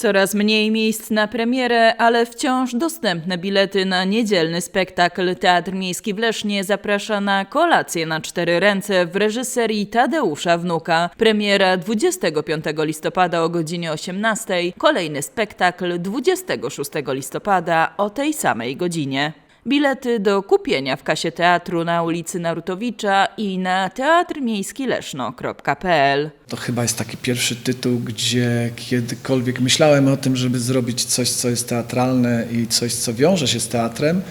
Coraz mniej miejsc na premierę, ale wciąż dostępne bilety na niedzielny spektakl. Teatr Miejski w Lesznie zaprasza na kolację na cztery ręce w reżyserii Tadeusza Wnuka. Premiera 25 listopada o godzinie 18, kolejny spektakl 26 listopada o tej samej godzinie. Bilety do kupienia w kasie teatru na ulicy Narutowicza i na teatrmiejskileszno.pl. To chyba jest taki pierwszy tytuł, gdzie kiedykolwiek myślałem o tym, żeby zrobić coś, co jest teatralne i coś, co wiąże się z teatrem,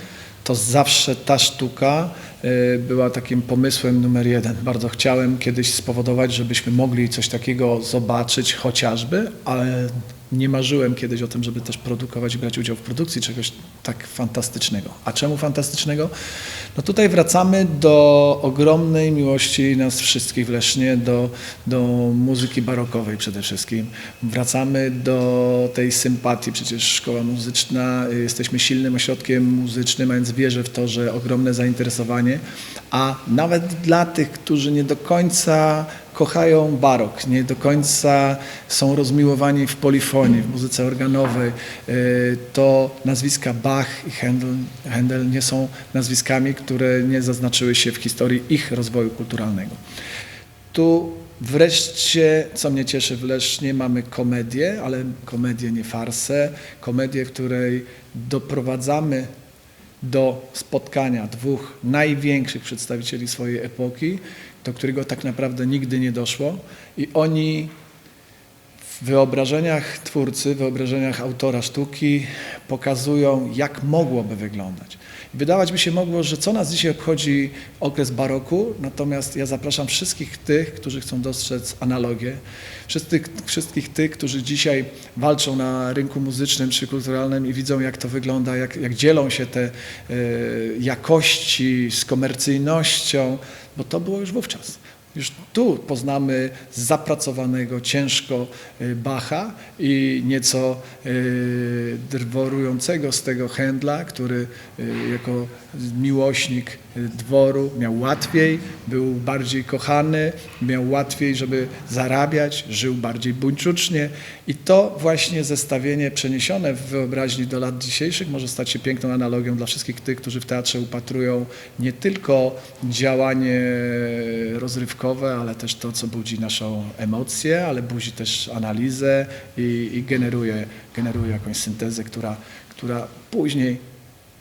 to zawsze ta sztuka y, była takim pomysłem numer jeden. Bardzo chciałem kiedyś spowodować, żebyśmy mogli coś takiego zobaczyć chociażby, ale nie marzyłem kiedyś o tym, żeby też produkować brać udział w produkcji czegoś tak fantastycznego. A czemu fantastycznego? No tutaj wracamy do ogromnej miłości nas wszystkich w Lesznie, do, do muzyki barokowej przede wszystkim. Wracamy do tej sympatii, przecież szkoła muzyczna, jesteśmy silnym ośrodkiem muzycznym, a więc wierzę w to, że ogromne zainteresowanie, a nawet dla tych, którzy nie do końca kochają barok, nie do końca są rozmiłowani w polifonii, w muzyce organowej, y, to nazwiska Bach i Händel, Händel nie są nazwiskami, które nie zaznaczyły się w historii ich rozwoju kulturalnego. Tu wreszcie, co mnie cieszy w Lesznie, mamy komedię, ale komedię nie farsę, komedię, której doprowadzamy do spotkania dwóch największych przedstawicieli swojej epoki, do którego tak naprawdę nigdy nie doszło i oni wyobrażeniach twórcy, wyobrażeniach autora sztuki pokazują, jak mogłoby wyglądać. Wydawać by się mogło, że co nas dzisiaj obchodzi okres baroku, natomiast ja zapraszam wszystkich tych, którzy chcą dostrzec analogię, wszystkich, wszystkich tych, którzy dzisiaj walczą na rynku muzycznym czy kulturalnym i widzą, jak to wygląda, jak, jak dzielą się te e, jakości z komercyjnością, bo to było już wówczas. Już tu poznamy zapracowanego ciężko y, Bacha i nieco y, drworującego z tego Händla, który y, jako miłośnik dworu miał łatwiej, był bardziej kochany, miał łatwiej, żeby zarabiać, żył bardziej buńczucznie. I to właśnie zestawienie przeniesione w wyobraźni do lat dzisiejszych może stać się piękną analogią dla wszystkich tych, którzy w teatrze upatrują nie tylko działanie rozrywkowe, ale też to, co budzi naszą emocję, ale budzi też analizę i, i generuje, generuje jakąś syntezę, która, która później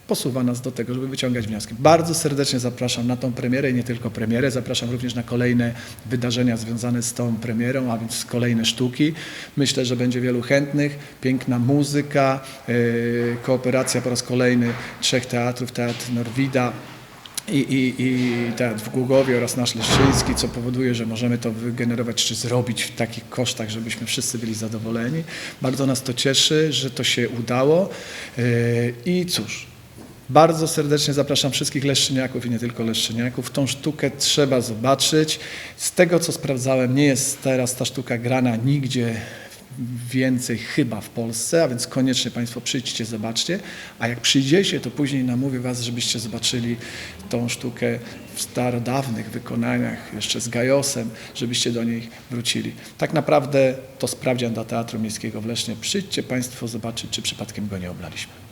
posuwa nas do tego, żeby wyciągać wnioski. Bardzo serdecznie zapraszam na tą premierę i nie tylko premierę, zapraszam również na kolejne wydarzenia związane z tą premierą, a więc kolejne sztuki. Myślę, że będzie wielu chętnych, piękna muzyka, yy, kooperacja po raz kolejny trzech teatrów, Teatr Norwida, i, i, i teatr w Gługowie oraz nasz Leszczyński, co powoduje, że możemy to wygenerować czy zrobić w takich kosztach, żebyśmy wszyscy byli zadowoleni. Bardzo nas to cieszy, że to się udało. Yy, I cóż, bardzo serdecznie zapraszam wszystkich leszczyniaków i nie tylko leszczyniaków. Tą sztukę trzeba zobaczyć. Z tego, co sprawdzałem, nie jest teraz ta sztuka grana nigdzie więcej chyba w Polsce, a więc koniecznie Państwo przyjdźcie, zobaczcie. A jak przyjdziecie, to później namówię Was, żebyście zobaczyli tą sztukę w starodawnych wykonaniach, jeszcze z Gajosem, żebyście do niej wrócili. Tak naprawdę to sprawdzian dla Teatru Miejskiego w Lesznie. Przyjdźcie Państwo zobaczyć, czy przypadkiem go nie oblaliśmy.